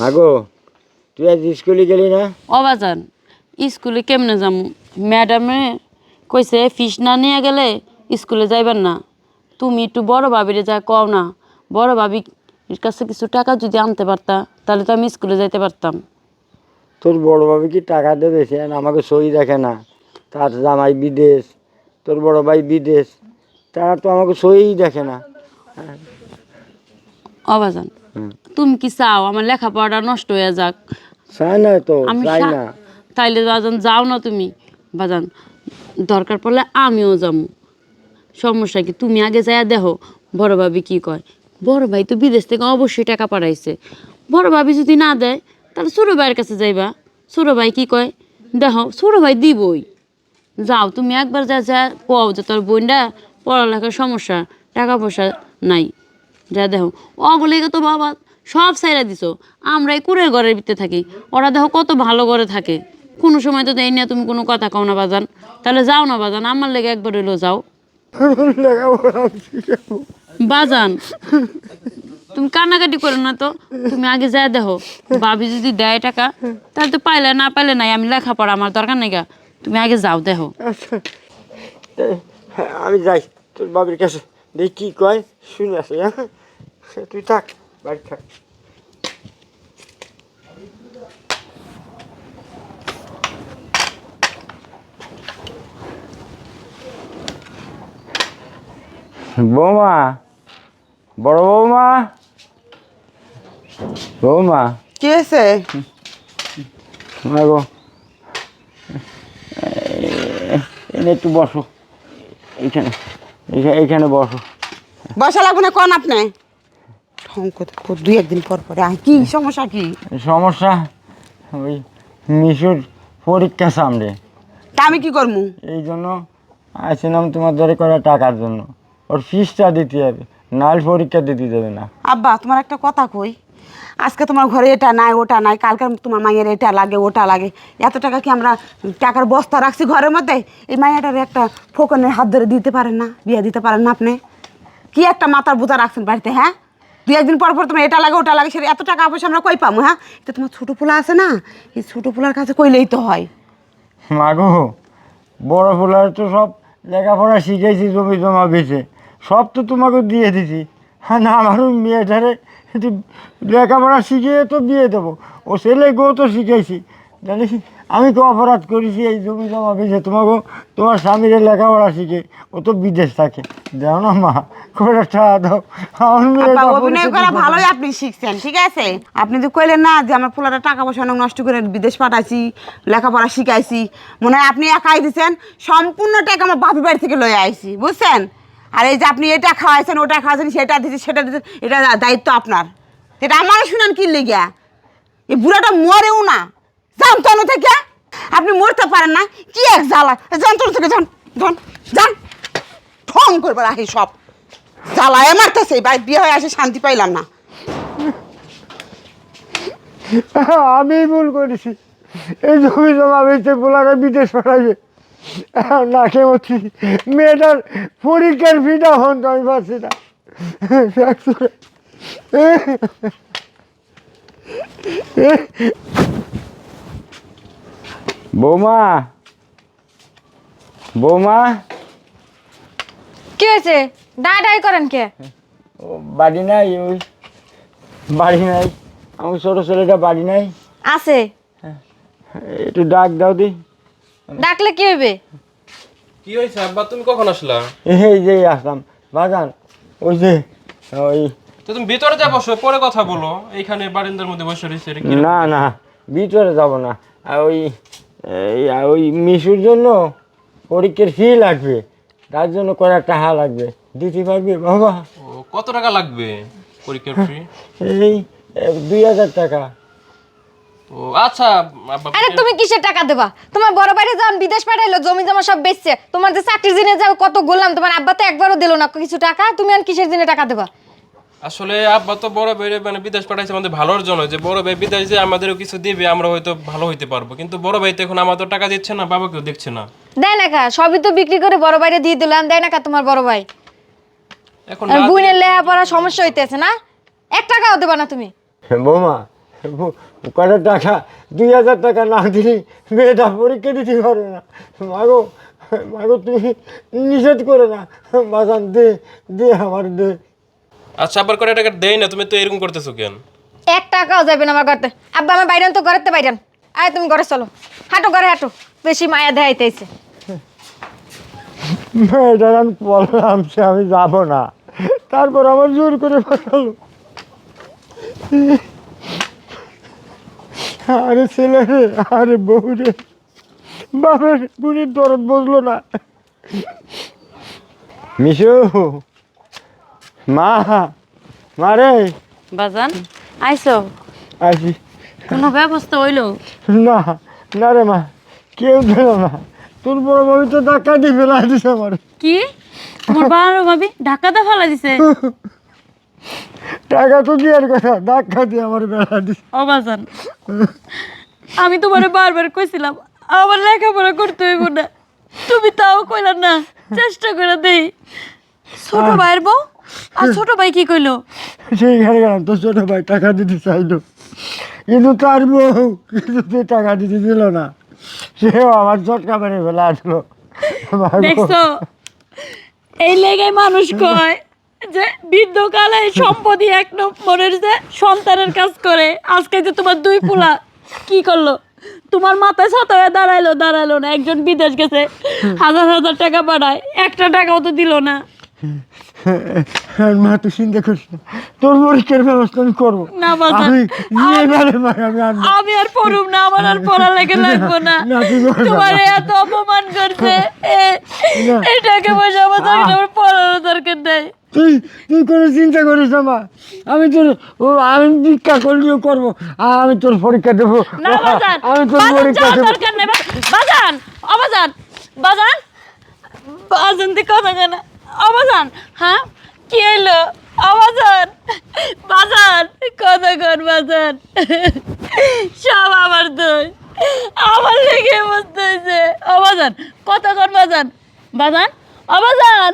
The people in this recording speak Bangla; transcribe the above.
মাগো তুই আজ স্কুলে গেলি না? অবাজান স্কুলে কেমনে যাম? ম্যাডামে কইছে ফিস না নিয়ে গেলে স্কুলে যাইবেন না। তুমি একটু বড় ভাবিরে যা কও না। বড় ভাবির কাছে কিছু টাকা যদি আনতে পারতা তাহলে তো আমি স্কুলে যাইতে পারতাম। তোর বড় ভাবি কি টাকা দেবে সে আমাকে সই দেখে না? তার জামাই বিদেশ তোর বড় ভাই বিদেশ তারা তো আমাকে সই দেখে না। অবাজান তুমি কি চাও? আমার লেখাপড়াটা নষ্ট হয়ে যাক। চাই না তো আমি চাই সা- না। তাইলে বাজান যাও না তুমি। বাজান দরকার পড়লে আমিও যাব সমস্যা কি? তুমি আগে যাইয়া দেখো বড় ভাবি কি কয়? বড় ভাই তো বিদেশ থেকে অবশ্যই টাকা পাঠাইছে। বড় ভাবি যদি না দেয় তাহলে ছোটো ভাইয়ের কাছে যাইবা। ছোটো ভাই কি কয়? দেখো ছোটো ভাই দিবই। যাও তুমি একবার যা যা কও যে তোর বোনটা পড়ালেখার সমস্যা টাকা পয়সা নাই। যা দেখো অগুলিকে তো বাবা সব সাইরা দিছো। আমরা এই কুড়ের ঘরের ভিতরে থাকি। ওরা দেখো কত ভালো ঘরে থাকে। কোনো সময় তো এই নিয়ে তুমি কোনো কথা কও না বাজান। তাহলে যাও না বাজান আমার লেগে একবার হইল যাও। বাজান তুমি কান্নাকাটি করো না তো। তুমি আগে যা দেখো ভাবি যদি দেয় টাকা তাহলে তো পাইলে না পাইলে নাই আমি লেখাপড়া আমার দরকার নেই তুমি আগে যাও দেখো। আচ্ছা। হ্যাঁ, আমি যাই তোর বাবির কাছে। দেখি কয় শুনে আসি হ্যাঁ। তুই থাক বাড়ি থাক। বৌমা বড় বৌমা। বৌমা। কি হয়েছে? মাগো এনে একটু বসো। এইখানে এইখা- এইখানে বসো। বসা লাগবে না কোন আপনি? দুই একদিন পর পরে। আয়, কি সমস্যা কি? সমস্যা? ওই মিশুর পরীক্ষা সামনে। তা আমি কি করব এই জন্য আসছিলাম তোমার ধরে করা টাকার জন্য। ওর ফিসটা দিতে হবে নাল পরীক্ষা দিতে দেবে না। আব্বা তোমার একটা কথা কই? আজকে তোমার ঘরে এটা নাই ওটা নাই কালকে তোমার মায়ের এটা লাগে ওটা লাগে। এত টাকা কি আমরা টাকার বস্তা রাখছি ঘরের মধ্যে? এই মায়েরটার একটা ফোকনের হাত ধরে দিতে পারেন না বিয়ে দিতে পারেন না আপনি? কি একটা মাথার বোঝা রাখছেন বাড়িতে হ্যাঁ? দুই একদিন পর পর তোমার এটা লাগে, ওটা লাগে, সেটা এত টাকা পয়সা আমরা কই পাবো হ্যাঁ? এটা তোমার ছোটো পোলা আছে না, এই ছোটো পোলার কাছে কইলেই তো হয়। মাগো, বড় ফুলার তো সব লেখাপড়া শিখেছি, জমি জমা বেছে সব তো তোমাকে দিয়ে দিছি। হ্যাঁ না, আমার মেয়েটারে লেখাপড়া শিখিয়ে তো বিয়ে দেবো। ও ছেলেকেও তো শিখেছি। জানিস? আমি তো অপরাধ করেছি এই জমি জমা বেছে তোমাকে তোমার স্বামীর লেখাপড়া শিখে ও তো বিদেশ থাকে। জানো না মা মেয়েটা আপা, অভিনয় করা ভালোই আপনি শিখছেন ঠিক আছে? আপনি তো কইলেন না যে আমার পোলাটা টাকা পয়সা অনেক নষ্ট করে বিদেশ পাঠাইছি লেখাপড়া শিখাইছি। মনে হয় আপনি একাই দিছেন সম্পূর্ণ টাকা আমার বাপি বাড়ি থেকে লয়ে আইছি বুঝছেন? আর এই যে আপনি এটা খাওয়াইছেন ওটা খাওয়াইছেন সেটা দিচ্ছি সেটা দিচ্ছেন এটা দায়িত্ব আপনার। এটা আমার শুনেন কি লেগিয়া? এই বুড়াটা মরেও না। যন্ত্রণা থেকে। আপনি মরতে পারেন না, কি এক জ্বালা। যন্ত্রণা থেকে, যান যান যান। ঠং করবে রাখি সব। জ্বালায় মারতেছে, ভাই, বিয়ে হয়ে আসে শান্তি পাইলাম না। আমি ভুল করেছি। এই জমি জমা বেঁচে পোলারে বিদেশ পাঠাবে না খেয়েছি মেয়েটার পরীক্ষার ফিটা হন আমি পাচ্ছি না। বৌমা। বৌমা। কি হয়েছে? ডাই ডাই করেন কে? ও বাড়ি নাই ওই। বাড়ি নাই। আমার ছোটো ছেলেটা বাড়ি নাই। আছে? একটু ডাক দাও দি। ডাকলে কি হইবে? কি হয়েছে আব্বা তুমি কখন আসলা? এই যে আসলাম বাগান ওই যে ওই। তো তুমি ভিতরে যা বসো পরে কথা বলো। এইখানে বারিন্দার মধ্যে বসে রয়েছে? না না ভিতরে যাব না। আর ওই এই, ওই মিশুর জন্য পরীক্ষার ফি লাগবে। তার জন্য কয়েক টাকা লাগবে। দিতে পারবে বাবা? ও, কত টাকা লাগবে পরীক্ষার ফি এই দুই হাজার টাকা। ও আচ্ছা আরে তুমি কিসের টাকা দেবা? তোমার বড় বাইরে যখন বিদেশ পাঠাইলো জমি জমা সব বেচছে তোমার যে চাকরির দিনে যাও কত গোলাম তোমার আব্বা তো একবারও দিল না কিছু টাকা তুমি আর কিসের দিনে টাকা দেবা? আসলে আব্বা তো বড় ভাই মানে বিদেশ পাঠাইছে আমাদের ভালোর জন্য যে বড় ভাই বিদেশ যে আমাদেরও কিছু দিবে আমরা হয়তো ভালো হইতে পারব। কিন্তু বড় ভাই তো এখন আমাদের টাকা দিচ্ছে না বাবাকেও দেখছে না। দেয় না কা সবই তো বিক্রি করে বড় ভাইরে দিয়ে দিলাম দেয় না কা তোমার বড় ভাই? এখন আর না বুনের লেহা পড়া সমস্যা হইতেছে না? এক টাকাও দেবা না তুমি। বৌমা কয়টা টাকা? দুই হাজার টাকা না দিলে মেয়েটা পরীক্ষা দিতে পারবে না। মাগো মাগো তুমি নিষেধ করে না। বাজান দে দে আমার দে। আচ্ছা আবার করে টাকা দেই না তুমি তো এরকম করতেছো কেন? এক টাকাও যাবে না আমার ঘরতে। আব্বা আমি বাইরেন তো ঘরেতে বাইরেন আয় তুমি ঘরে চলো। হাঁটো ঘরে হাঁটো। বেশি মায়া দেখাইতেছে মেয়েটার আমি বললাম সে আমি যাব না। তারপর আমার জোর করে পাঠালো আরে ছেলে রে আরে বউ রে। বাপের বুড়ির দরদ বসল না। মিশু মা মা রে। বাজান আইসো আসি কোনো ব্যবস্থা হইল? না না রে মা কেউ দিল না। তোর বড় ভাবি তো ধাক্কা দিয়ে ফেলা দিছে আমার। কি? তোমার বারো ভাবি ঢাকাতে ফেলা দিছে? টাকা তো দেওয়ার কথা ধাক্কা দিয়ে আমার বেলা দিছে। অবাজান আমি তোমার বারবার কইছিলাম আমার লেখাপড়া করতে হইব না। তুমি তাও কইলা না চেষ্টা করে দেই। ছোট ভাইয়ের বউ? আর ছোট ভাই কি কইলো? সেইখানে গেলাম তো ছোট ভাই টাকা দিতে চাইলো। কিন্তু তার বউ কিছুতে টাকা দিতে দিল না। সেও আমার চটকা মেরে ফেলা আসলো। দেখছ? এই লেগে মানুষ কয় যে বৃদ্ধকালে সম্পত্তি এক নম্বরের যে সন্তানের কাজ করে। আজকে যে তোমার দুই পোলা কি করল? তোমার মাথায় ছাতা হয়ে দাঁড়াইলো দাঁড়াইলো না। একজন বিদেশ গেছে হাজার হাজার টাকা পাঠায় একটা টাকাও তো দিল না। আর মা তুই চিন্তা করিস না তোর পরীক্ষার ব্যবস্থা আমি করব। না আমি এবারে আমি আমি আর পড়ুম না আমার আর পড়া লেগে লাগবো না। তুই। তোমার এত অপমান করছে। এ- না। এই টাকা পয়সা আমার দরকার আমার পড়ানোর দরকার নেই। তুই তুই কোনো চিন্তা করিস না মা। আমি তোর ও আমি ভিক্ষা করলেও করব। আর আমি তোর পরীক্ষা দেবো। আমি তোর পরীক্ষা দেবো। বাজান। অবাজান বাজান। বাজান। দি কথা কেন অবাজান হ্যাঁ? কি হইল? অবাজান বাজান কত কর বাজান? সব আমার দোষ। আমার লেগে বসতে হয়েছে অবাজান কত কর বাজান? বাজান অবাজান